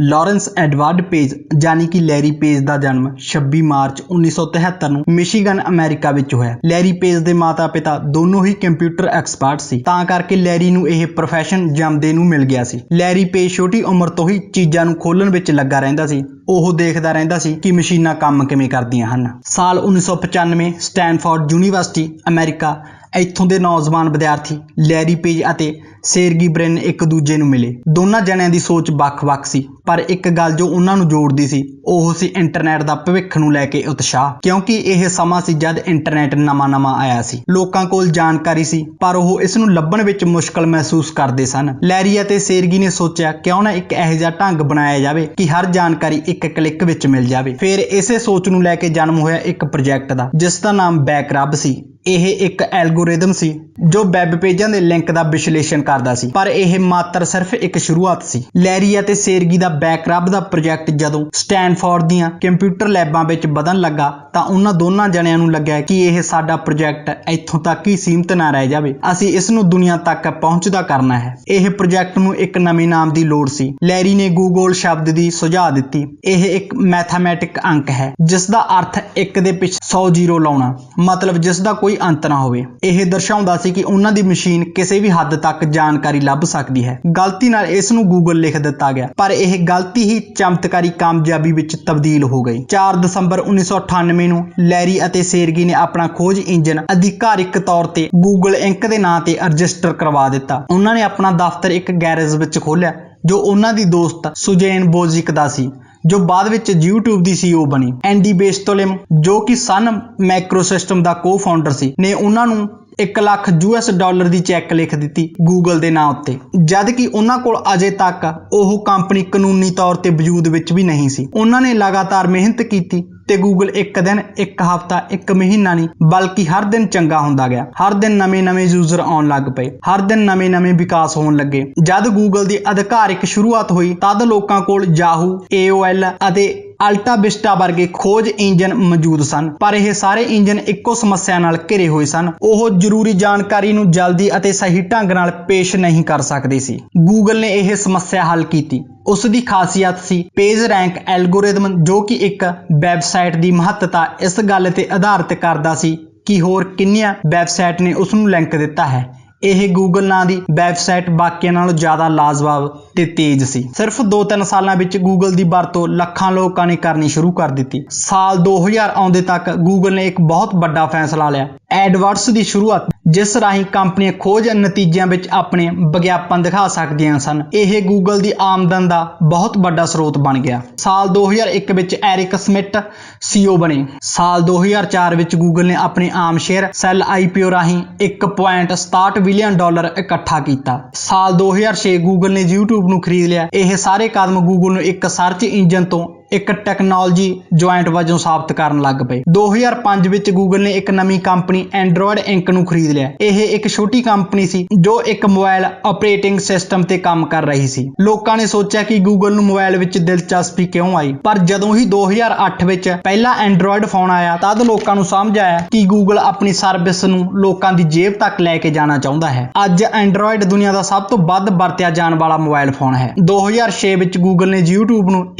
Lawrence Edward page, ਯਾਨੀ ਕਿ Larry page ਦਾ ਜਨਮ 26 ਮਾਰਚ 1973 ਨੂੰ ਮਿਸ਼ੀਗਨ, ਅਮਰੀਕਾ ਵਿੱਚ ਹੋਇਆ। ਲੈਰੀ ਪੇਜ ਦੇ ਮਾਤਾ-ਪਿਤਾ ਦੋਨੋਂ ਹੀ ਕੰਪਿਊਟਰ ਐਕਸਪਰਟ ਸੀ। ਤਾਂ ਕਰਕੇ ਲੈਰੀ ਨੂੰ ਇਹ ਪ੍ਰੋਫੈਸ਼ਨ ਜੰਮਦੇ ਨੂੰ ਮਿਲ ਗਿਆ ਸੀ। ਲੈਰੀ ਪੇਜ ਛੋਟੀ ਉਮਰ ਤੋਂ ਹੀ ਚੀਜ਼ਾਂ ਨੂੰ ਖੋਲਣ ਵਿੱਚ ਲੱਗਾ ਰਹਿੰਦਾ ਸੀ। ਉਹ ਦੇਖਦਾ ਰਹਿੰਦਾ ਸੀ ਕਿ ਮਸ਼ੀਨਾਂ ਕੰਮ ਕਿਵੇਂ ਕਰਦੀਆਂ ਹਨ। ਸਾਲ 1995 ਸਟੈਨਫੋਰਡ ਯੂਨੀਵਰਸਿਟੀ, ਅਮਰੀਕਾ ਇੱਥੋਂ ਦੇ ਨੌਜਵਾਨ ਵਿਦਿਆਰਥੀ ਲੈਰੀ ਪੇਜ ਅਤੇ ਸੇਰਗੀ ਬ੍ਰਿਨ ਇੱਕ ਦੂਜੇ ਨੂੰ ਮਿਲੇ। ਦੋਨਾਂ ਜਣਿਆਂ ਦੀ ਸੋਚ ਵੱਖ-ਵੱਖ ਸੀ, ਪਰ ਇੱਕ ਗੱਲ ਜੋ ਉਹਨਾਂ ਨੂੰ ਜੋੜਦੀ ਸੀ, ਉਹ ਸੀ ਇੰਟਰਨੈਟ ਦਾ ਭਵਿੱਖ ਨੂੰ ਲੈ ਕੇ ਉਤਸ਼ਾਹ, ਕਿਉਂਕਿ ਇਹ ਸਮਾਂ ਸੀ ਜਦ ਇੰਟਰਨੈਟ ਨਵਾਂ-ਨਵਾਂ ਆਇਆ ਸੀ। ਲੋਕਾਂ ਕੋਲ ਜਾਣਕਾਰੀ ਸੀ, ਪਰ ਉਹ ਇਸ ਨੂੰ ਲੱਭਣ ਵਿੱਚ ਮੁਸ਼ਕਲ ਮਹਿਸੂਸ ਕਰਦੇ ਸਨ। ਲੈਰੀ ਅਤੇ ਸੇਰਗੀ ਨੇ ਸੋਚਿਆ, ਕਿਉਂ ਨਾ ਇੱਕ ਇਹੋ ਜਿਹਾ ਢੰਗ ਬਣਾਇਆ ਜਾਵੇ ਕਿ ਹਰ ਜਾਣਕਾਰੀ ਇੱਕ ਕਲਿੱਕ ਵਿੱਚ ਮਿਲ ਜਾਵੇ। ਫਿਰ ਇਸੇ ਸੋਚ ਨੂੰ ਲੈ ਕੇ ਜਨਮ ਹੋਇਆ ਇੱਕ ਪ੍ਰੋਜੈਕਟ ਦਾ, ਜਿਸ ਦਾ ਨਾਮ ਬੈਕਰਬ ਸੀ। ਇਹ ਇੱਕ ਐਲਗੋਰਿਦਮ ਸੀ, ਜੋ ਵੈਬ ਪੇਜਾਂ ਦੇ ਲਿੰਕ ਦਾ ਵਿਸ਼ਲੇਸ਼ਣ ਕਰਦਾ ਸੀ। ਪਰ ਇਹ ਮਾਤਰ ਸਿਰਫ ਇੱਕ ਸ਼ੁਰੂਆਤ ਸੀ। ਲੈਰੀ ਅਤੇ ਸੇਰਗੀ ਦਾ ਬੈਕਰਬ ਦਾ ਪ੍ਰੋਜੈਕਟ ਜਦੋਂ ਸਟੈਨਫੋਰਡ ਦੀਆਂ ਕੰਪਿਊਟਰ ਲੈਬਾਂ ਵਿੱਚ ਵਧਣ ਲੱਗਾ, ਤਾਂ ਉਹਨਾਂ ਦੋਨਾਂ ਜਣਿਆਂ ਨੂੰ ਲੱਗਿਆ ਕਿ ਇਹ ਸਾਡਾ ਪ੍ਰੋਜੈਕਟ ਇੱਥੋਂ ਤੱਕ ਹੀ ਸੀਮਤ ਨਾ ਰਹਿ ਜਾਵੇ। ਅਸੀਂ ਇਸ ਨੂੰ ਦੁਨੀਆ ਤੱਕ ਪਹੁੰਚਦਾ ਕਰਨਾ ਹੈ। ਇਹ ਪ੍ਰੋਜੈਕਟ ਨੂੰ ਇੱਕ ਨਵੇਂ ਨਾਮ ਦੀ ਲੋੜ ਸੀ। ਲੈਰੀ ਨੇ ਗੂਗਲ ਸ਼ਬਦ ਦੀ ਸੁਝਾਅ ਦਿੱਤੀ। ਇਹ ਇੱਕ ਮੈਥਮੈਟਿਕ ਅੰਕ ਹੈ, ਜਿਸ ਦਾ ਅਰਥ ਇੱਕ ਦੇ ਪਿੱਛੇ 100 ਜ਼ੀਰੋ ਲਾਉਣਾ। ਮਤਲਬ ਜਿਸ ਦਾ ਕੋਈ ਅੰਤ ਨਾ ਹੋਵੇ। ਇਹ ਦਰਸਾਉਂਦਾ ਸੀ ਕਿ ਉਹਨਾਂ ਦੀ ਮਸ਼ੀਨ ਕਿਸੇ ਵੀ ਹੱਦ ਤੱਕ ਜਾਣਕਾਰੀ ਲੱਭ ਸਕਦੀ ਹੈ। ਗਲਤੀ ਨਾਲ ਇਸ ਨੂੰ ਗੂਗਲ ਲਿਖ ਦਿੱਤਾ ਗਿਆ। ਪਰ ਇਹ ਗਲਤੀ ਹੀ ਚਮਤਕਾਰੀ ਕਾਮਯਾਬੀ ਵਿੱਚ ਤਬਦੀਲ ਹੋ ਗਈ। 4 ਦਸੰਬਰ 1998 ਨੂੰ ਲੈਰੀ ਅਤੇ ਸੇਰਗੀ ਨੇ ਆਪਣਾ ਖੋਜ ਇੰਜਨ ਅਧਿਕਾਰਿਕ ਤੌਰ ਤੇ ਗੂਗਲ ਇੰਕ ਦੇ ਨਾਂ ਤੇ ਰਜਿਸਟਰ ਕਰਵਾ ਦਿੱਤਾ। ਉਹਨਾਂ ਨੇ ਆਪਣਾ ਦਫ਼ਤਰ ਇੱਕ ਗੈਰੇਜ ਵਿੱਚ ਖੋਲ੍ਹਿਆ, ਜੋ ਉਹਨਾਂ ਦੀ ਦੋਸਤ ਸੁਜੈਨ ਬੋਜ਼ਿਕ ਦਾ ਸੀ। ਜੋ ਬਾਅਦ ਵਿੱਚ YouTube ਦੀ CEO ਬਣੀ ਐਂਡੀ ਬੇਸਟੋਲਿਮ ਜੋ ਕਿ ਸਨ ਮਾਈਕਰੋਸਿਸਟਮ ਦਾ ਕੋ-ਫਾਊਂਡਰ ਸੀ, ਨੇ ਉਹਨਾਂ ਨੂੰ 1 ਲੱਖ ਯੂਐਸ ਡਾਲਰ ਦੀ ਚੈੱਕ ਲਿਖ ਦਿੱਤੀ ਗੂਗਲ ਦੇ ਨਾਂ ਉੱਤੇ। ਜਦ ਕਿ ਉਹਨਾਂ ਕੋਲ ਅਜੇ ਤੱਕ ਉਹ ਕੰਪਨੀ ਕਾਨੂੰਨੀ ਤੌਰ ਤੇ ਵਜੂਦ ਵਿੱਚ ਵੀ ਨਹੀਂ ਸੀ। ਉਹਨਾਂ ਨੇ ਲਗਾਤਾਰ ਮਿਹਨਤ ਕੀਤੀ ਤੇ ਗੂਗਲ ਇੱਕ ਦਿਨ, ਇੱਕ ਹਫ਼ਤਾ, ਇੱਕ ਮਹੀਨਾ ਨਹੀਂ, ਬਲਕਿ ਹਰ ਦਿਨ ਚੰਗਾ ਹੁੰਦਾ ਗਿਆ। ਹਰ ਦਿਨ ਨਵੇਂ-ਨਵੇਂ ਯੂਜ਼ਰ ਆਉਣ ਲੱਗ ਪਏ। ਹਰ ਦਿਨ ਨਵੇਂ-ਨਵੇਂ ਵਿਕਾਸ ਹੋਣ ਲੱਗੇ। ਜਦ ਗੂਗਲ ਦੀ ਅਧਿਕਾਰਿਕ ਸ਼ੁਰੂਆਤ ਹੋਈ, ਤਦ ਲੋਕਾਂ ਕੋਲ Yahoo AOL ਅਤੇ ਅਲਟਾ ਵਿਸਟਾ ਵਰਗੇ ਖੋਜ ਇੰਜਨ ਮੌਜੂਦ ਸਨ, ਪਰ ਇਹ ਸਾਰੇ ਇੰਜਨ ਇੱਕੋ ਸਮੱਸਿਆ ਨਾਲ ਘਿਰੇ ਹੋਏ ਸਨ। ਉਹ ਜ਼ਰੂਰੀ ਜਾਣਕਾਰੀ ਨੂੰ ਜਲਦੀ ਅਤੇ ਸਹੀ ਢੰਗ ਨਾਲ ਪੇਸ਼ ਨਹੀਂ ਕਰ ਸਕਦੇ ਸੀ। ਗੂਗਲ ਨੇ ਇਹ ਸਮੱਸਿਆ ਹੱਲ ਕੀਤੀ। ਉਸ ਦੀ ਖਾਸੀਅਤ ਸੀ ਪੇਜ ਰੈਂਕ ਐਲਗੋਰਿਦਮ, ਜੋ ਕਿ ਇੱਕ ਵੈਬਸਾਈਟ ਦੀ ਮਹੱਤਤਾ ਇਸ ਗੱਲ ਤੇ ਆਧਾਰਿਤ ਕਰਦਾ ਸੀ ਕਿ ਹੋਰ ਕਿੰਨੀਆਂ ਵੈਬਸਾਈਟ ਨੇ ਉਸ ਨੂੰ ਲਿੰਕ ਦਿੱਤਾ ਹੈ। ਇਹ ਗੂਗਲ ਨਾਂ ਦੀ ਵੈਬਸਾਈਟ ਬਾਕੀਆਂ ਨਾਲੋਂ ਜ਼ਿਆਦਾ ਲਾਜਵਾਬ ਤੇ ਤੇਜ਼ ਸੀ। ਸਿਰਫ 2-3 ਸਾਲਾਂ ਵਿੱਚ ਗੂਗਲ ਦੀ ਵਰਤੋਂ ਲੱਖਾਂ ਲੋਕਾਂ ਨੇ ਕਰਨੀ ਸ਼ੁਰੂ ਕਰ ਦਿੱਤੀ। ਸਾਲ 2000 ਆਉਂਦੇ ਤੱਕ ਗੂਗਲ ਨੇ ਇੱਕ ਬਹੁਤ ਵੱਡਾ ਫੈਸਲਾ ਲਿਆ ਐਡਵਰਡਸ ਦੀ ਸ਼ੁਰੂਆਤ, ਜਿਸ ਰਾਹੀਂ ਕੰਪਨੀਆਂ ਖੋਜ ਨਤੀਜਿਆਂ ਵਿੱਚ ਆਪਣੇ ਵਿਗਿਆਪਨ ਦਿਖਾ ਸਕਦੀਆਂ ਸਨ। ਇਹ ਗੂਗਲ ਦੀ ਆਮਦਨ ਦਾ ਬਹੁਤ ਵੱਡਾ ਸਰੋਤ ਬਣ ਗਿਆ। ਸਾਲ 2001 ਵਿੱਚ ਐਰਿਕ ਸਮਿਟ CEO ਬਣੇ। ਸਾਲ 2004 ਵਿੱਚ ਗੂਗਲ ਨੇ ਆਪਣੇ ਆਮ ਸ਼ੇਅਰ ਸੈੱਲ IPO ਰਾਹੀਂ 1.67 ਬਿਲੀਅਨ ਡਾਲਰ ਇਕੱਠਾ ਕੀਤਾ। ਸਾਲ 2006 ਗੂਗਲ ਨੇ YouTube ਨੂੰ ਖਰੀਦ ਲਿਆ। ਇਹ ਸਾਰੇ ਕਦਮ ਗੂਗਲ ਨੂੰ ਇੱਕ ਸਰਚ ਇੰਜਨ ਤੋਂ ਇੱਕ ਟੈਕਨੋਲੋਜੀ ਜੁਆਇੰਟ ਵਜੋਂ ਸਾਬਤ ਕਰਨ ਲੱਗ ਪਏ। 2005 ਵਿੱਚ ਗੂਗਲ ਨੇ ਇੱਕ ਨਵੀਂ ਕੰਪਨੀ ਐਂਡਰੋਇਡ ਇੰਕ ਨੂੰ ਖਰੀਦ ਲਿਆ। ਇਹ ਇੱਕ ਛੋਟੀ ਕੰਪਨੀ ਸੀ, ਜੋ ਇੱਕ ਮੋਬਾਈਲ ਆਪਰੇਟਿੰਗ ਸਿਸਟਮ ਤੇ ਕੰਮ ਕਰ ਰਹੀ ਸੀ। ਲੋਕਾਂ ਨੇ ਸੋਚਿਆ ਕਿ ਗੂਗਲ ਨੂੰ ਮੋਬਾਈਲ ਵਿੱਚ ਦਿਲਚਸਪੀ ਕਿਉਂ ਆਈ, ਪਰ ਜਦੋਂ ਹੀ 2008 ਵਿੱਚ ਪਹਿਲਾ ਐਂਡਰੋਇਡ ਫੋਨ ਆਇਆ ਤਦ ਲੋਕਾਂ ਨੂੰ ਸਮਝ ਆਇਆ ਕਿ ਗੂਗਲ ਆਪਣੀ ਸਰਵਿਸ ਨੂੰ ਲੋਕਾਂ ਦੀ ਜੇਬ ਤੱਕ ਲੈ ਕੇ ਜਾਣਾ ਚਾਹੁੰਦਾ ਹੈ। ਅੱਜ ਐਂਡਰੋਇਡ ਦੁਨੀਆ ਦਾ ਸਭ ਤੋਂ ਵੱਧ ਵਰਤਿਆ ਜਾਣ ਵਾਲਾ ਮੋਬਾਈਲ ਫੋਨ ਹੈ। 2006 ਵਿੱਚ ਗੂਗਲ ਨੇ YouTube ਨੂੰ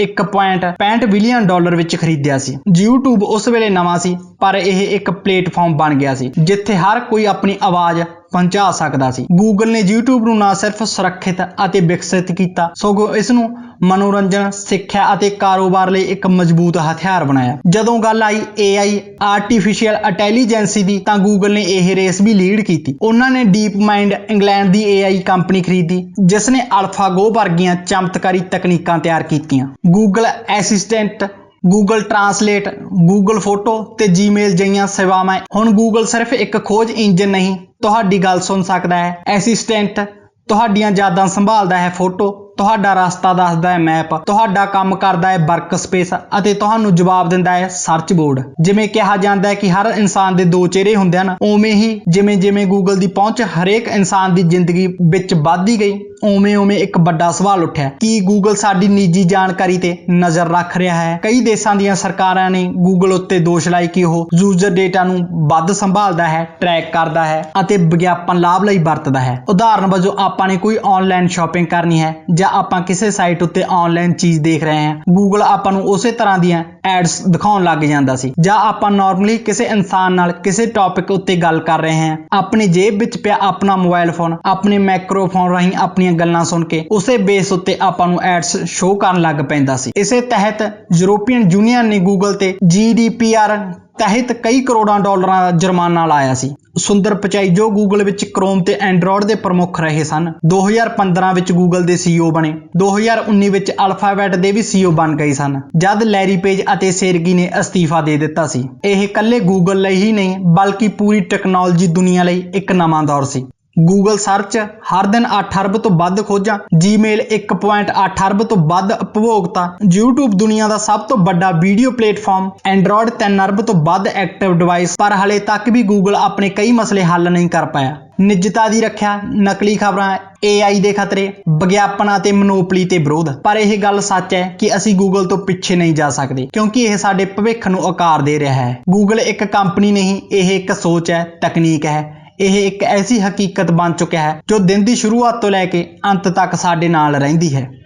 1.65 ਬਿਲੀਅਨ ਡਾਲਰ ਵਿੱਚ ਖਰੀਦਿਆ ਸੀ। YouTube ਉਸ ਵੇਲੇ ਨਵਾਂ ਸੀ, ਪਰ ਇਹ ਇੱਕ ਪਲੇਟਫਾਰਮ ਬਣ ਗਿਆ ਸੀ, ਜਿੱਥੇ ਹਰ ਕੋਈ ਆਪਣੀ ਆਵਾਜ਼ ਪਹੁੰਚਾ ਸਕਦਾ ਸੀ। ਗੂਗਲ ਨੇ YouTube ਨੂੰ ਨਾ ਸਿਰਫ ਸੁਰੱਖਿਅਤ ਅਤੇ ਵਿਕਸਿਤ ਕੀਤਾ, ਸਗੋਂ ਇਸ ਨੂੰ ਮਨੋਰੰਜਨ, ਸਿੱਖਿਆ ਅਤੇ ਕਾਰੋਬਾਰ ਲਈ ਇੱਕ ਮਜ਼ਬੂਤ ਹਥਿਆਰ ਬਣਾਇਆ। ਜਦੋਂ ਗੱਲ ਆਈ AI ਆਰਟੀਫੀਸ਼ੀਅਲ ਇੰਟੈਲੀਜੈਂਸੀ ਦੀ, ਤਾਂ ਗੂਗਲ ਨੇ ਇਹ ਰੇਸ ਵੀ ਲੀਡ ਕੀਤੀ। ਉਹਨਾਂ ਨੇ ਡੀਪ ਮਾਈਂਡ ਇੰਗਲੈਂਡ ਦੀ AI ਕੰਪਨੀ ਖਰੀਦੀ, ਜਿਸ ਨੇ AlphaGo ਵਰਗੀਆਂ ਚਮਤਕਾਰੀ ਤਕਨੀਕਾਂ ਤਿਆਰ ਕੀਤੀਆਂ। Google Assistant Google Translate Google photo ਤੇ ਜੀਮੇਲ ਜਿਹੀਆਂ ਸੇਵਾਵਾਂ। ਹੁਣ ਗੂਗਲ ਸਿਰਫ ਇੱਕ ਖੋਜ ਇੰਜਨ ਨਹੀਂ ਤੁਹਾਡੀ ਗੱਲ ਸੁਣ ਸਕਦਾ ਹੈ। ਐਸਿਸਟੈਂਟ ਤੁਹਾਡੀਆਂ ਯਾਦਾਂ ਸੰਭਾਲਦਾ ਹੈ ਫੋਟੋ। ਤੁਹਾਡਾ ਰਸਤਾ ਦੱਸਦਾ ਹੈ ਮੈਪ ਤੁਹਾਡਾ ਕੰਮ ਕਰਦਾ ਹੈ ਵਰਕ ਸਪੇਸ ਅਤੇ ਤੁਹਾਨੂੰ ਜਵਾਬ ਦਿੰਦਾ ਹੈ ਸਰਚ ਬੋਰਡ ਜਿਵੇਂ ਕਿਹਾ ਜਾਂਦਾ ਹੈ ਕਿ ਹਰ ਇਨਸਾਨ ਦੇ ਦੋ ਚਿਹਰੇ ਹੁੰਦੇ ਹਨ, ਉਵੇਂ ਹੀ ਜਿਵੇਂ ਜਿਵੇਂ ਗੂਗਲ ਦੀ ਪਹੁੰਚ ਹਰੇਕ ਇਨਸਾਨ ਦੀ ਜ਼ਿੰਦਗੀ ਵਿੱਚ ਵੱਧਦੀ ਗਈ ਉਵੇਂ ਉਵੇਂ ਇੱਕ ਵੱਡਾ ਸਵਾਲ ਉੱਠਿਆ ਕਿ ਗੂਗਲ ਸਾਡੀ ਨਿੱਜੀ ਜਾਣਕਾਰੀ ਤੇ ਨਜ਼ਰ ਰੱਖ ਰਿਹਾ ਹੈ? ਕਈ ਦੇਸ਼ਾਂ ਦੀਆਂ ਸਰਕਾਰਾਂ ਨੇ ਗੂਗਲ ਉੱਤੇ ਦੋਸ਼ ਲਾਏ ਕਿ ਉਹ ਯੂਜ਼ਰ ਡੇਟਾ ਨੂੰ ਵੱਧ ਸੰਭਾਲਦਾ ਹੈ ਟਰੈਕ ਕਰਦਾ ਹੈ ਅਤੇ ਵਿਗਿਆਪਨ ਲਾਭ ਲਈ ਵਰਤਦਾ ਹੈ। ਉਦਾਹਰਨ ਵਜੋਂ, ਆਪਾਂ ਨੇ ਕੋਈ ਆਨਲਾਈਨ ਸ਼ਾਪਿੰਗ ਕਰਨੀ ਹੈ ਜਾਂ ਜਾਂ ਆਪਾਂ ਕਿਸੇ ਸਾਈਟ ਉੱਤੇ ਆਨਲਾਈਨ ਚੀਜ਼ ਦੇਖ ਰਹੇ ਹਾਂ ਗੂਗਲ ਆਪਾਂ ਨੂੰ ਉਸੇ ਤਰ੍ਹਾਂ ਦੀਆਂ ਐਡਸ ਦਿਖਾਉਣ ਲੱਗ ਜਾਂਦਾ ਸੀ। ਜਾਂ ਆਪਾਂ ਨਾਰਮਲੀ ਕਿਸੇ ਇਨਸਾਨ ਨਾਲ ਕਿਸੇ ਟੌਪਿਕ ਉੱਤੇ ਗੱਲ ਕਰ ਰਹੇ ਹਾਂ, ਆਪਣੀ ਜੇਬ ਵਿੱਚ ਪਿਆ ਆਪਣਾ ਮੋਬਾਈਲ ਫੋਨ ਆਪਣੇ ਮਾਈਕਰੋਫੋਨ ਰਾਹੀਂ ਆਪਣੀਆਂ ਗੱਲਾਂ ਸੁਣ ਕੇ ਉਸੇ ਬੇਸ ਉੱਤੇ ਆਪਾਂ ਨੂੰ ਐਡਸ ਸ਼ੋਅ ਕਰਨ ਲੱਗ ਪੈਂਦਾ ਸੀ। ਇਸੇ ਤਹਿਤ ਯੂਰੋਪੀਅਨ ਯੂਨੀਅਨ ਨੇ ਗੂਗਲ ਤੇ GDPR ਤਹਿਤ ਕਈ ਕਰੋੜਾਂ ਡਾਲਰਾਂ ਦਾ ਜੁਰਮਾਨਾ ਲਾਇਆ ਸੀ। ਸੁੰਦਰ ਪਿਚਾਈ ਜੋ ਗੂਗਲ ਵਿੱਚ ਕ੍ਰੋਮ ਤੇ ਐਂਡਰੋਇਡ ਦੇ ਪ੍ਰਮੁੱਖ ਰਹੇ ਸਨ। 2015 ਵਿੱਚ ਗੂਗਲ ਦੇ CEO ਬਣੇ। 2019 ਵਿੱਚ ਅਲਫਾਬੈਟ ਦੇ ਵੀ CEO ਬਣ ਗਏ ਸਨ। ਜਦ ਲੈਰੀ ਪੇਜ ਅਤੇ ਸੇਰਗੀ ਨੇ ਅਸਤੀਫਾ ਦੇ ਦਿੱਤਾ ਸੀ। ਇਹ ਇਕੱਲੇ ਗੂਗਲ ਲਈ ਹੀ ਨਹੀਂ, ਬਲਕਿ ਪੂਰੀ ਟੈਕਨੋਲੋਜੀ ਦੁਨੀਆ ਲਈ ਇੱਕ ਨਵਾਂ ਦੌਰ ਸੀ। ਗੂਗਲ ਸਰਚ ਹਰ ਦਿਨ 8 ਅਰਬ ਤੋਂ ਵੱਧ ਖੋਜਾਂ ਜੀਮੇਲ 1.8 ਅਰਬ ਤੋਂ ਵੱਧ ਉਪਭੋਗਤਾ, YouTube ਦੁਨੀਆ ਦਾ ਸਭ ਤੋਂ ਵੱਡਾ ਵੀਡੀਓ ਪਲੇਟਫਾਰਮ Android 3 ਅਰਬ ਤੋਂ ਵੱਧ ਐਕਟਿਵ ਡਿਵਾਈਸ ਪਰ ਹਲੇ ਤੱਕ ਵੀ Google ਆਪਣੇ ਕਈ ਮਸਲੇ ਹੱਲ ਨਹੀਂ ਕਰ ਪਾਇਆ। ਨਿੱਜਤਾ ਦੀ ਰੱਖਿਆ, ਨਕਲੀ ਖਬਰਾਂ AI ਦੇ ਖਤਰੇ, ਵਿਗਿਆਪਨਾਂ ਤੇ ਮਨੋਪਲੀ ਤੇ ਵਿਰੋਧ। ਪਰ ਇਹ ਗੱਲ ਸੱਚ ਹੈ ਕਿ ਅਸੀਂ Google ਤੋਂ ਪਿੱਛੇ ਨਹੀਂ ਜਾ ਸਕਦੇ, ਕਿਉਂਕਿ ਇਹ ਸਾਡੇ ਭਵਿੱਖ ਨੂੰ ਆਕਾਰ ਦੇ ਰਿਹਾ ਹੈ। Google ਇੱਕ ਕੰਪਨੀ ਨਹੀਂ, ਇਹ ਇੱਕ ਸੋਚ ਹੈ, ਤਕਨੀਕ ਹੈ। ਇਹ ਇੱਕ ਐਸੀ ਹਕੀਕਤ ਬਣ ਚੁੱਕਿਆ ਹੈ ਜੋ ਦਿਨ ਦੀ ਸ਼ੁਰੂਆਤ ਤੋਂ ਲੈ ਕੇ ਅੰਤ ਤੱਕ ਸਾਡੇ ਨਾਲ ਰਹਿੰਦੀ ਹੈ।